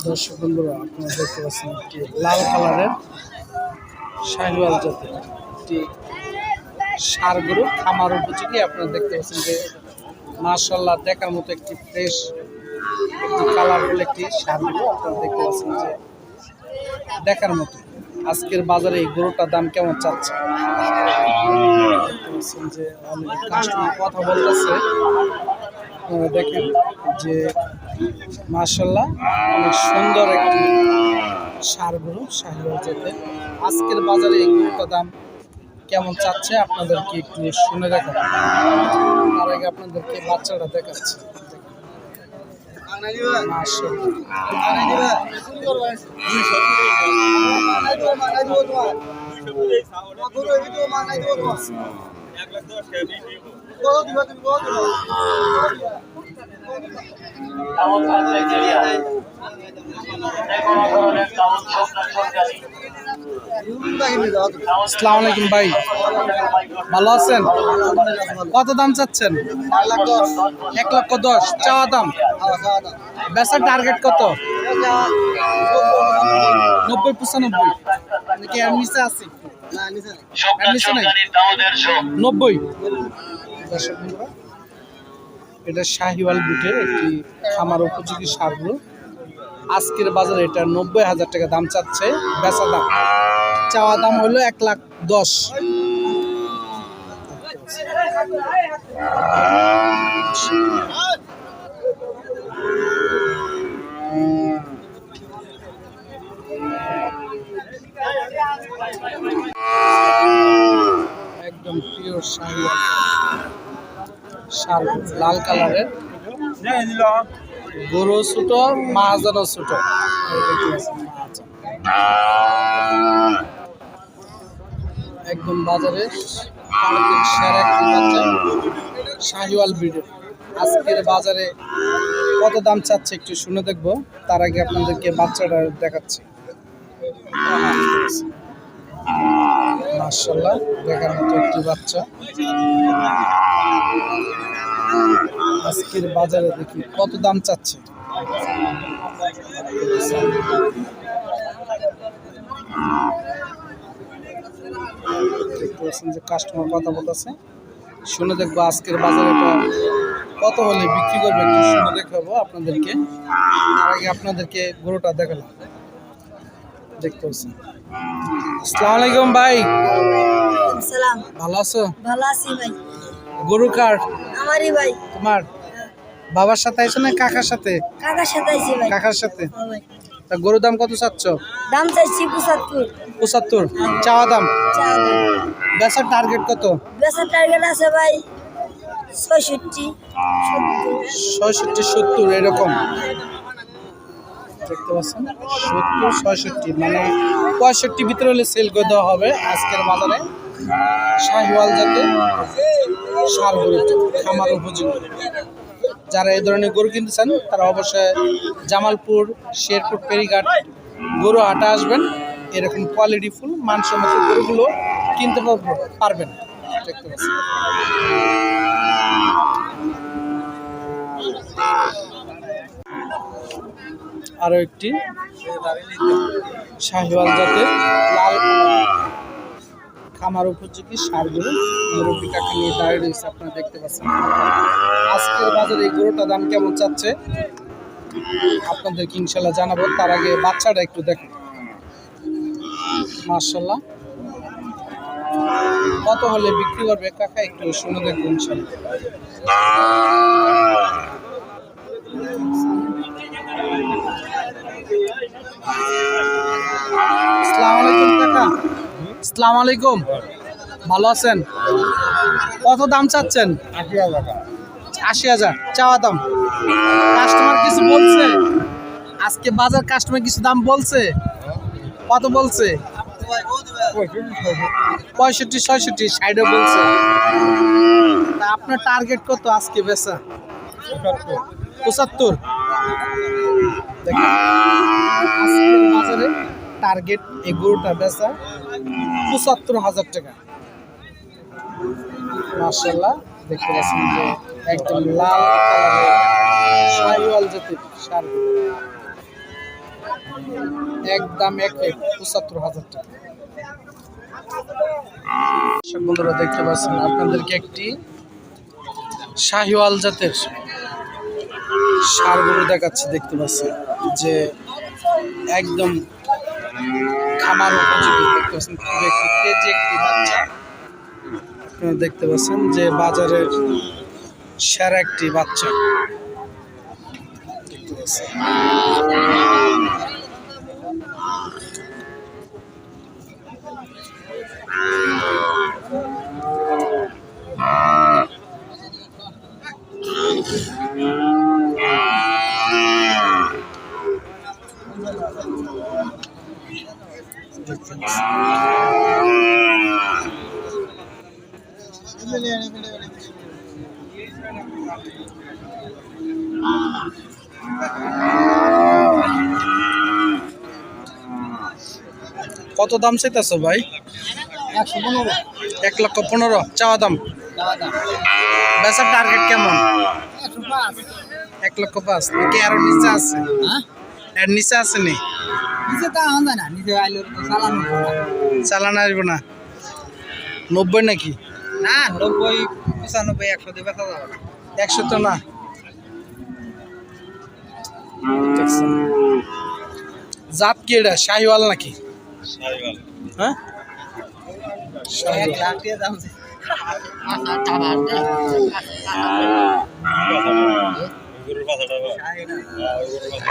দর্শক বন্ধুরা, আপনারা দেখতে পাচ্ছেন একটি লাল কালারের শাহিওয়াল জাতের একটি সার গরু, খামার উপযোগী। আপনারা দেখতে পাচ্ছেন যে মার্শাল্লাহ দেখার মতো একটি ফ্রেশ একটি কালারফুল একটি সার গরু। আপনারা দেখতে পাচ্ছেন যে দেখার মতো। আজকের বাজারে এই গরুটার দাম কেমন চাচ্ছে? যে অনেক কাস্টমার কথা বলতেছে। দেখেন যে মার্শাল্লাহ অনেক সুন্দর একটি সার গরু আজকের বাজারে এই দাম কেমন চাচ্ছে আপনাদেরকে একটু শুনে দেখাবো। তার আগে আপনাদেরকে বাচ্চাটা দেখাচ্ছি। আসসালামু আলাইকুম ভাই। ভালো আছেন? কত দাম চাচ্ছেন? এক লক্ষ দশ। চাওয়া দাম? বেচার টার্গেট কত? নব্বই পঁচানব্বই। নাকি নিচে আছে নব্বই। এটা শাহিওয়াল বুটের একটি খামার উপযোগী সারগুলো আজকের বাজারে এটা নব্বই হাজার টাকা দাম চাচ্ছে, বেচা দাম। চাওয়া দাম হলো এক লাখ দশ একদম পিওর শাহিওয়াল সার লাল কালারের। গরু ছোট মাহাজানও ছোট। মাহাজন। একদম বাজারে শাহিওয়াল ব্রিডের আজকের বাজারে কত দাম চাচ্ছে একটু শুনে দেখব। তার আগে আপনাদেরকে বাচ্চাটা দেখাচ্ছি। মার্শাল্লাহ দেখার মতো একটি বাচ্চা। আজকের বাজারে দেখি কত দাম চাচ্ছে। দেখতে পাচ্ছেন যে কাস্টমার কথা বলতেছে। শুনে দেখব আজকের বাজারে কত হলে বিক্রি করবে একটু শুনে দেখাবো আপনাদেরকে। তার আগে আপনাদেরকে গরুটা দেখালাম। দেখতে পাচ্ছেন আসসালামু আলাইকুম ভাই। সালাম। ভালো আছো? ভালো আছি ভাই। গরু কার? আমারই ভাই। তোমার? বাবার সাথে আইছো না কাকার সাথে? কাকার সাথে আছি ভাই। কাকার সাথে? হ্যাঁ। তা গরুর দাম কত চাচ্ছ? দাম চাইছি পঁচাত্তর। পঁচাত্তর। চাওয়া দাম? চা বেচার টার্গেট কত? বেসার টার্গেট আছে ভাই ছয়ষট্টি ছয়ষট্টি সত্তর এরকম। দেখতে পাচ্ছেন। সত্তর, ছয়ষট্টি মানে পঁয়ষট্টি ভিতরে হলে সেল করে দেওয়া হবে আজকের বাজারে। শাহিওয়াল জাতের সার গরু, খামার উপযোগী। যারা এই ধরনের গরু কিনতে চান তারা অবশ্যই জামালপুর, শেরপুর পেরিঘাট গরু হাটে আসবেন। এরকম কোয়ালিটি ফুল, মানসম্মত গরুগুলো কিনতে পারবেন। দেখতে পাচ্ছেন। আরও একটি শাহিওয়াল জাতের লাল খামার উপযোগী সারগুলো মুরব্বী কাকা নিয়ে দাঁড়িয়ে রয়েছে, আপনারা দেখতে পাচ্ছেন। আজকের বাজারে এই গরুটার দাম কেমন চাচ্ছে? আপনাদেরকে ইনশাল্লাহ জানাব, তার আগে বাচ্চাটা একটু দেখুন। মার্শাল্লাহ কত হলে বিক্রি করবে কাকা? একটু শুনে দেখব ইনশাল্লাহ আলাইকুম ভালো আছেন? কত দাম চাচ্ছেন? আশি হাজার। চাওয়া দাম। কাস্টমার কিছু বলছে? আজকে বাজার কাস্টমার কিছু দাম বলছে? কত বলছে? পঁয়ষট্টি, ছয়ষট্টি সাইডে বলছে। তা আপনার টার্গেট কত আজকে বেচা? পঁচাত্তর। টার্গেট এই বেচা পঁচাত্তর হাজার টাকা। মার্শাল্লাহ দেখতে পাচ্ছেন যে একদম লাল শাহিওয়াল জাতের সার। একদম এক এক পঁচাত্তর হাজার টাকা। বন্ধুরা, দেখতে পাচ্ছেন আপনাদেরকে একটি শাহিওয়াল জাতের সার গরু দেখাচ্ছি, দেখতে পাচ্ছি যে একদম খামার উপযোগী দেখতে পাচ্ছেন খুব একটি বাচ্চা। দেখতে পাচ্ছেন যে বাজারের সেরা একটি বাচ্চা। দেখতে পাচ্ছেন। কত দাম সেটা চাইতেছো ভাই? এক লক্ষ পনেরো। চাওয়া দাম? বেচার টার্গেট কেমন? এক লক্ষ পাঁচ। নাকি আরও নিচে আছে? হ্যাঁ? এর নিচে আছে নি? নিচে তা যায় না নিচে আইলে চালানো চালান আসব না। নব্বই নাকি? না নব্বই পঁচানব্বই একশো দিয়ে বেচা যাবে একশো তো না। জাত কি এটা? শাহিওয়াল নাকি? হ্যাঁ? শাহিওয়াল। গরুর টাকা